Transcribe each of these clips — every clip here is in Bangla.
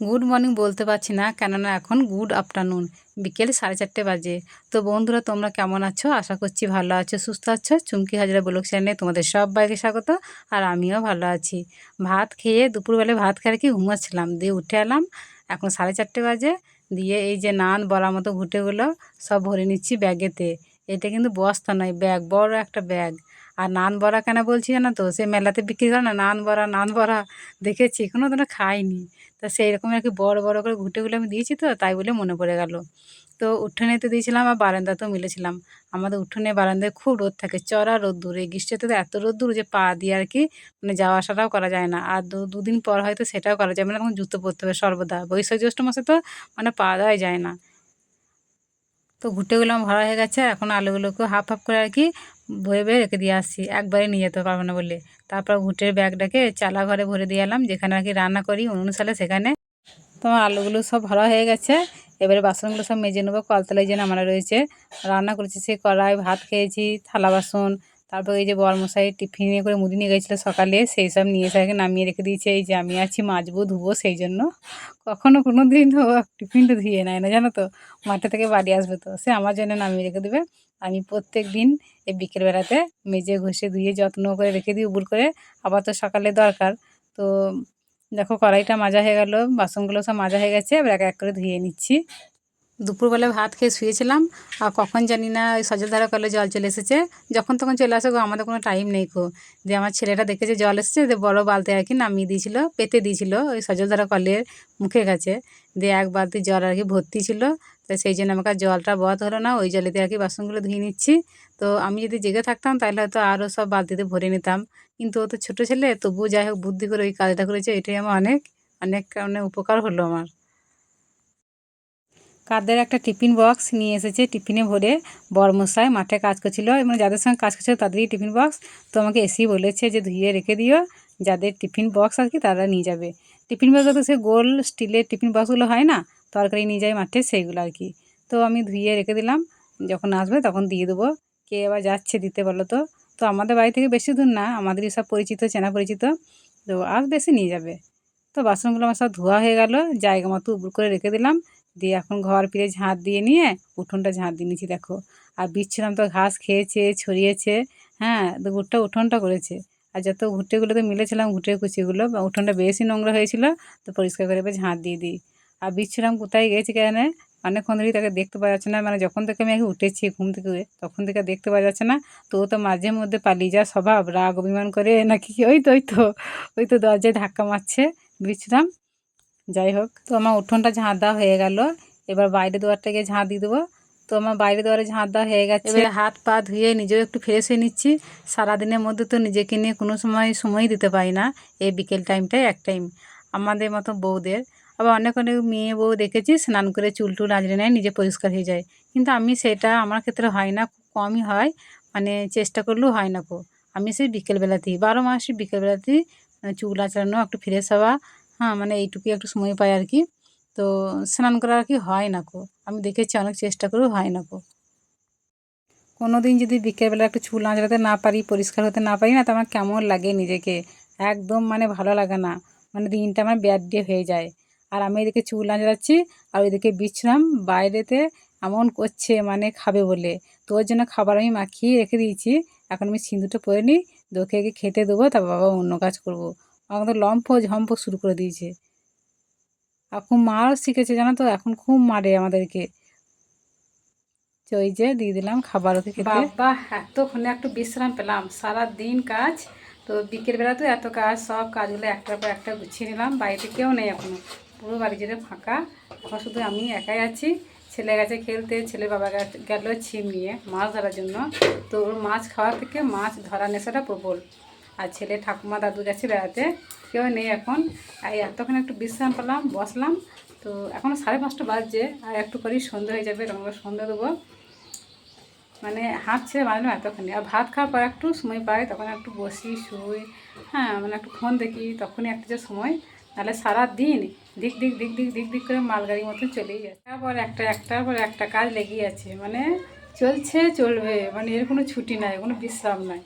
গুড মর্নিং বলতে পারছি না, কেননা এখন গুড আফটারনুন, বিকেল সাড়ে চারটে বাজে। তো বন্ধুরা, তোমরা কেমন আছো? আশা করছি ভালো আছো, সুস্থ আছো। চুমকি হাজরা ব্লগ চ্যানেলে তোমাদের সবাইকে স্বাগত, আর আমিও ভালো আছি। ভাত খেয়ে দুপুরবেলায় ভাত খেয়ে কি ঘুমাচ্ছিলাম, দিয়ে উঠে এলাম, এখন সাড়ে চারটে বাজে, দিয়ে এই যে নান বড়ার মতো ঘুটেগুলো সব ভরে নিচ্ছি ব্যাগেতে। এটা কিন্তু বস্তা নয়, ব্যাগ, বড় একটা ব্যাগ। আর নান বড়া কেন বলছি না তো? সে মেলাতে বিক্রি করে না, নান বড়া নান বড়া দেখেছি কোনো দিনও খাইনি। তা সেই রকম আর কি বড় বড় করে ঘুঁটেগুলো আমি দিয়েছি তো, তাই বলে মনে পড়ে গেল। তো উঠোনেতে দিয়েছিলাম আর বারান্দাতেও মিলেছিলাম। আমাদের উঠোনে বারান্দায় খুব রোদ থাকে, চড়া রোদ্দুর। এই গ্রীষ্মতে তো এত রোদ্দুর যে পা দিয়ে আর কি মানে যাওয়া আসাটাও করা যায় না। আর দুদিন পর হয়তো সেটাও করা যাবে না তখন জুতো পরতে হবে সর্বদা। বৈশাখ জ্যৈষ্ঠ মাসে তো মানে পা দেওয়াই যায় না। তো ঘুটেগুলো আমার ভরা হয়ে গেছে এখন আলুগুলোকে হাফ হাফ করে আর কি বয়ে ভয়ে রেখে দিয়ে আসছি। একবারে নিয়ে যেতে পারব না বলে তারপর ঘুটের ব্যাগটাকে চালা ঘরে ভরে দিয়ে এলাম, যেখানে আর কি রান্না করি, উনুন সালে সেখানে। তোমার আলুগুলো সব ভরা হয়ে গেছে। এবারে বাসনগুলো সব মেজে নেব, কলতলায় যে নামানো রয়েছে। রান্না করেছি সেই কড়াই, ভাত খেয়েছি, থালা বাসন তারপর এই যে বরমশাই টিফিনে করে মুড়ি নিয়ে গেছিল সকালে, সেই সব নিয়ে এসে নামিয়ে রেখে দিয়েছে। এই যে আমি আছি, মাজবো, ধুবো সেই জন্য। কখনো কোনো দিন টিফিনটা ধুয়ে নেয় না, জানো তো? মাঠে থেকে বাড়ি আসবে তো, সে আমার জন্য নামিয়ে রেখে দেবে। আমি প্রত্যেক দিন এই বিকেলবেলাতে মেজে ঘষে ধুয়ে যত্ন করে রেখে দিই উবুর করে। আবার তো সকালে দরকার। তো দেখো কড়াইটা মাজা হয়ে গেল, বাসনগুলো সব মাজা হয়ে গেছে, এবার এক এক করে ধুয়ে নিচ্ছি। দুপুরবেলা ভাত খেয়ে শুয়েছিলাম, আর কখন জানি না ওই সজলধারা কলে জল চলে এসেছে। যখন তখন চলে আসে গো, আমাদের কোনো টাইম নেই গো। যে আমার ছেলেটা দেখেছে জল এসেছে, যে বড় বালতি আর কি নামিয়ে দিয়েছিল, পেতে দিয়েছিল ওই সজলধারা কলের মুখে গেছে দিয়ে এক বালতি জল আর কি ভর্তি ছিল, তো সেই জন্য আমাকে জলটা বধ হলো না, ওই জলেতে আর কি বাসনগুলো ধুয়ে নিচ্ছি। তো আমি যদি জেগে থাকতাম, তাহলে হয়তো আরও সব বালতিতে ভরে নিতাম। কিন্তু ও তো ছোটো ছেলে, তবুও যাই হোক, বুদ্ধি করে ওই কাজটা করেছে, এটাই আমার অনেক অনেক কারণে উপকার হলো আমার। কাদের একটা টিফিন বক্স নিয়ে এসেছে টিফিনে ভরে বরমশাই, মাঠে কাজ করছিল এবং যাদের সঙ্গে কাজ করছিল তাদেরই টিফিন বক্স। তো আমাকে এসেই বলেছে যে ধুয়ে রেখে দিও, যাদের টিফিন বক্স আর কি তারা নিয়ে যাবে। টিফিন বক্স তো সে গোল স্টিলের টিফিন বক্সগুলো হয় না, তরকারি নিয়ে যায় মাঠে সেইগুলো আর কি। তো আমি ধুয়ে রেখে দিলাম, যখন আসবে তখন দিয়ে দেবো। কে আবার যাচ্ছে দিতে বলো তো? তো আমাদের বাড়ি থেকে বেশি দূর না, আমাদেরই সব পরিচিত, চেনা পরিচিত। তো আসবে বেশি নিয়ে যাবে। তো বাসনগুলো আমার সব ধোয়া হয়ে গেল, জায়গা মতো উবুর করে রেখে দিলাম। দিয়ে এখন ঘর ফিরে ঝাঁট দিয়ে নিয়ে উঠোনটা ঝাঁট দিয়ে নিয়েছি, দেখো। আর বিচ্ছিলাম তো ঘাস খেয়েছে, ছড়িয়েছে হ্যাঁ তো গুটটা উঠোনটা করেছে। আর যত ঘুটেগুলোতে মিলেছিলাম ঘুটে কুচিগুলো, বা উঠোনটা বেশি নোংরা হয়েছিল, তো পরিষ্কার করে এবার ঝাঁট দিয়ে দিই। আর বিচ্ছিলাম কোথায় গেছি কেন অনেকক্ষণ ধরেই তাকে দেখতে পাওয়া যাচ্ছে না মানে যখন থেকে আমি আগে উঠেছি ঘুম থেকে, তখন থেকে দেখতে পাওয়া যাচ্ছে না। তো ও তো মাঝে মধ্যে পালিয়ে যা স্বভাব, রাগ অভিমান করে নাকি, ওই তো ওই তো ওই তো দরজায় ধাক্কা মারছে বিছরাম যাই হোক তো আমার উঠোনটা ঝাঁট দেওয়া হয়ে গেল। এবার বাইরে গিয়ে ঝাঁট দিয়ে দেবো। তো আমার বাইরে দুয়ারে ঝাঁট দেওয়া হয়ে গেছে। এবার হাত পা ধুয়ে নিজেও একটু ফ্রেশ হয়ে নিচ্ছি। সারাদিনের মধ্যে তো নিজেকে নিয়ে কোনো সময় সময় দিতে পারি না, এই বিকেল টাইমটাই এক টাইম আমাদের মতো বউদের। আবার অনেক অনেক মেয়ে বউ দেখেছি, স্নান করে চুল টুল আজরে নেয়, নিজে পরিষ্কার হয়ে যায়। কিন্তু আমি সেটা আমার ক্ষেত্রে হয় না, খুব কমই হয়। মানে চেষ্টা করলেও হয় না কো আমি সেই বিকেলবেলাতেই, বারো মাসই বিকেলবেলাতেই চুল আঁচড়ানো, একটু ফ্রেশ হওয়া হ্যাঁ মানে এইটুকুই একটু সময় পাই আর কি। তো স্নান করা আর কি হয় না কো। আমি দেখেছি অনেক চেষ্টা করেও হয় না কো। কোনো দিন যদি বিকেলবেলা একটু চুল আঁচড়াতে না পারি, পরিষ্কার হতে না পারি না, তো আমার কেমন লাগে নিজেকে? একদম মানে ভালো লাগে না। মানে দিনটা আমার ব্যাড ডে হয়ে যায়। আর আমি এদিকে চুল আঁচড়াচ্ছি আর ওইদিকে বিছরাম বাইরেতে এমন করছে মানে খাবে বলে। তো ওর জন্য খাবার আমি মাখিয়ে রেখে দিয়েছি। এখন আমি সিঁদুরটা পরে নিই দোকে খেতে দেবো, তারপর বাবা অন্য কাজ করব। আমাদের লম্ফ ঝম্প শুরু করে দিয়েছে। খুব মারও শিখেছে, জানো তো? এখন খুব মারে আমাদেরকে। ওই যে দিয়ে দিলাম খাবার ওকে খেতে। বাবা, এতক্ষণে একটু বিশ্রাম পেলাম। সারা দিন কাজ, তো বিকেলবেলা তো এত কাজ, সব কাজগুলো একটার পর একটা গুছিয়ে নিলাম। বাড়িতে কেউ নেই এখনও পুরো বাড়ি যেতে ফাঁকা। এখন শুধু আমি একাই আছি। ছেলে গেছে খেলতে, ছেলে বাবা গেল ছিপ নিয়ে মাছ ধরার জন্য। তো ওর মাছ খাওয়ার থেকে মাছ ধরা নেশাটা প্রবল। আর ছেলে ঠাকুমা দাদু গেছে বেড়াতে। কেউ নেই এখন। এই এতক্ষণ একটু বিশ্রাম পেলাম, বসলাম। তো এখনও সাড়ে পাঁচটা বাজছে, আর একটু করেই সন্ধে হয়ে যাবে তখন সন্ধে দেবো। মানে হাত ছেড়ে বাঁধলাম এতক্ষণই আর ভাত খাওয়ার পর একটু সময় পাই, তখন একটু বসি, শুই। হ্যাঁ মানে একটু ফোন দেখি, তখনই একটা যে সময়। তাহলে সারা দিন দিক দিক দিক দিক দিক দিক করে মালগাড়ির মতো চলেই যাচ্ছে। তারপর একটা, একটার পর একটা কাজ লেগেই আছে। মানে চলছে, চলবে। মানে এর কোনো ছুটি নাই, কোনো বিশ্রাম নাই।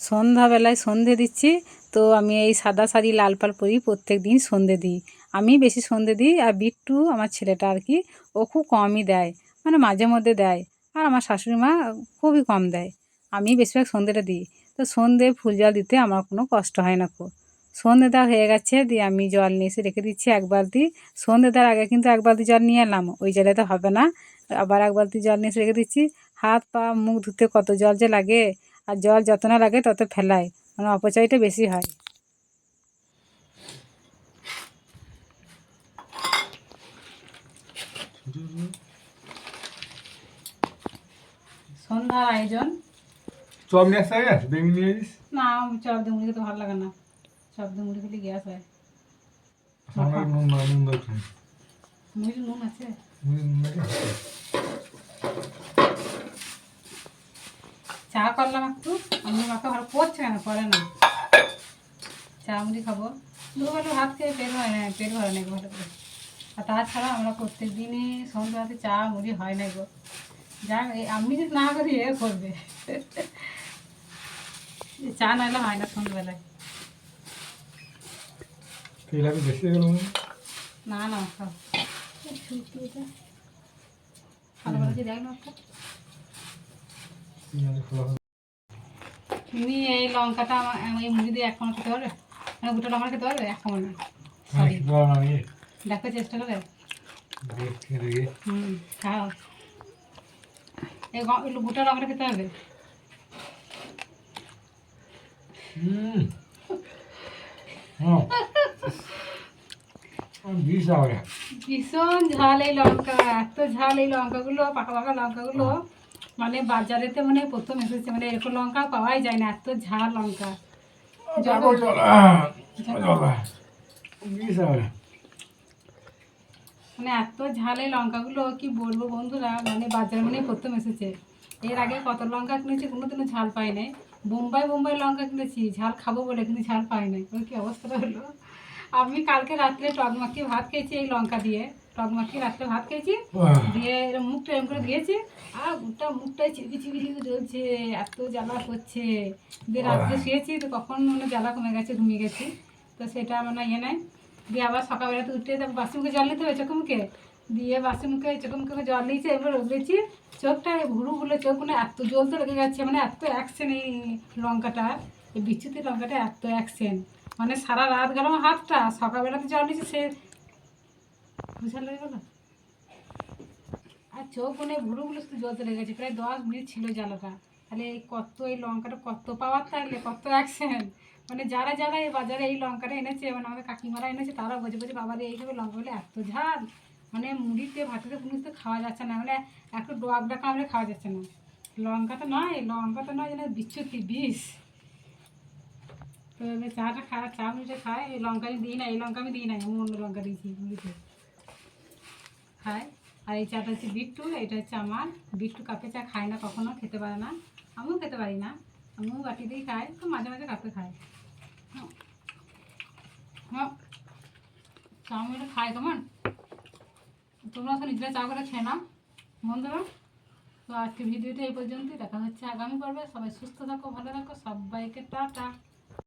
সন্ধ্যাবেলায় সন্ধে দিচ্ছি, তো আমি এই সাদা শাড়ি, লাল পাল পরি, প্রত্যেক দিন সন্ধে দিই। আমি বেশি সন্ধে দিই আর বিট্টু, আমার ছেলেটা আর কি, ও খুব কমই দেয় মানে মাঝে মধ্যে দেয়। আর আমার শাশুড়ি মা খুবই কম দেয়। আমি বেশিরভাগ সন্ধেটা দিই। তো সন্ধে ফুল জল দিতে আমার কোনো কষ্ট হয় না খুব। সন্ধে দেওয়া হয়ে গেছে, দিয়ে আমি জল নিয়ে এসে রেখে দিচ্ছি এক বালতি। সন্ধে দেওয়ার আগে কিন্তু এক বালতি জল নিয়ে এলাম, ওই জলে হবে না। আবার এক বালতি জল নিয়ে এসে রেখে দিচ্ছি। হাত, পা, মুখ ধুতে কত জল যে লাগে। আর জল যত না লাগে তত ফেলায় মানে অপচয়টা বেশি হয়। সন্ধ্যার আয়োজন। চপ নিয়ে আসতে হবে বেগুন নিয়ে আসিস না চপ দিয়ে মুড়ি খেতে ভালো লাগে না। চপ দিয়ে মুড়ি খেলে গ্যাস হয়। আমার নুন না নুন দরকার মুড়ি নুন আছে? নুন নাকি? চা করলাম একটু। আমি মাকে ভালো করছে কেন করে না। চা মুড়ি খাব। দুবেলা ভাত খেয়ে পেট হয় না পেট ভরে না ভালো করে আর তাছাড়া আমরা প্রত্যেক দিনই সন্ধ্যাতে চা মুড়ি হয় না গো। যা আমি যদি না করি এ করবে। চা নাহলে হয় না সন্ধ্যাবেলায়। না না খাও। ভালো ভালো দেখ না একটা পেঁয়াজ খোলা হবে। তুমি এই লঙ্কাটা আমার এই মুড়ি দিয়ে এক কামড় খেতে পারবে? মানে গোটা লঙ্কা খেতে পারবে? এক কামড় না। হ্যাঁ। দেখো চেষ্টা করে। হুম খাও। এই গোটা লঙ্কাটা খেতে হবে হুম। হ্যাঁ। ভীষণ ঝাল এই লঙ্কা এত ঝাল এই লঙ্কাগুলো পাকা পাকা লঙ্কাগুলো। মানে বাজারেতে মানে প্রথম এসেছে মানে এরকম লঙ্কা পাওয়াই যায় না এত ঝাল লঙ্কা। মানে এত ঝাল লঙ্কাগুলো কি বলব বন্ধুরা মানে বাজারে মানে প্রথম এসেছে। এর আগে কত লঙ্কা কিনেছি কোনোদিনও ঝাল পাই নাই। বোম্বাই বোম্বাই লঙ্কা কিনেছি ঝাল খাব বলে কিন্তু ঝাল পাই নাই। ওই কি অবস্থাটা হলো? আমি কালকে রাত্রে টক মাখিয়ে ভাত খেয়েছি এই লঙ্কা দিয়ে। টক মাখিয়ে রাত্রে ভাত খেয়েছি। দিয়ে এরম মুখটা এরম করে দিয়েছি। আর গোটা মুখটাই চিপি চিপি চিপি জ্বলছে এত জ্বালা করছে। দিয়ে রাত্রে শুয়েছি তো কখন মানে জ্বালা কমে গেছে ঘুমিয়ে গেছি। তো সেটা মানে ইয়ে নাই। দিয়ে আবার সকালবেলাতে উঠে তারপর বাসি মুখে জল নিতে হবে চোখে মুখে দিয়ে বাসি মুখে চোখে মুখে জল নিয়েছে এবার রোদেছি চোখটা ভুরু ভুলে চোখ মানে এত জ্বলতে লেগে গেছে মানে এত অ্যাকশন এই লঙ্কাটা এই বিচ্যুতি লঙ্কাটা এত অ্যাকশন মানে সারা রাত গেল আমার হাতটা সকালবেলাতে জল নিয়েছে সে লেগে আর চোখ মানে ভুরুগুলো শুধু জ্বলতে লেগেছে প্রায় দশ মিনিট ছিল জ্বালাটা তাহলে এই কত এই লঙ্কাটা কত পাওয়ার থাকলে, কত অ্যাকশন? মানে যারা যারা এই বাজারে এই লঙ্কাটা এনেছে মানে আমাদের কাকিমারা এনেছে তারা বোঝে বোঝে বাবা রে এইভাবে লঙ্কাগুলো এত ঝাল। মানে মুড়িতে, ভাতেতে, পুনিতে খাওয়া যাচ্ছে না মানে একটু ডোয়াক ডাকা আমরা খাওয়া যাচ্ছে না। লঙ্কাটা নয় লঙ্কাটা নয় যেন বিচ্ছুতি বিষ। তো চাটা খা চা মুড়িটা খায়, এই লঙ্কা আমি দিই না, এই লঙ্কা আমি দিই না আমি অন্য লঙ্কা দিয়েছি মুড়িতে। খায়। আর এই চাটা হচ্ছে বিট্টু, এটা হচ্ছে আমার। বিট্টু কাপে চা খায় না, কখনো খেতে পারে না। আমিও খেতে পারি না। আমিও বাটিতেই খাই, তো মাঝে মাঝে কাপে খাই। হ্যাঁ। হ্যাঁ। চাউমিনটা খাই কেমন তোমরা? তো নিজেরা চা করে খেয়ে নাও, বন্ধুরা। তো আজকে ভিডিওটা এই পর্যন্তই। দেখা হচ্ছে আগামী পর্বে। সবাই সুস্থ থাকো, ভালো থাকো। সবাইকে টাটা।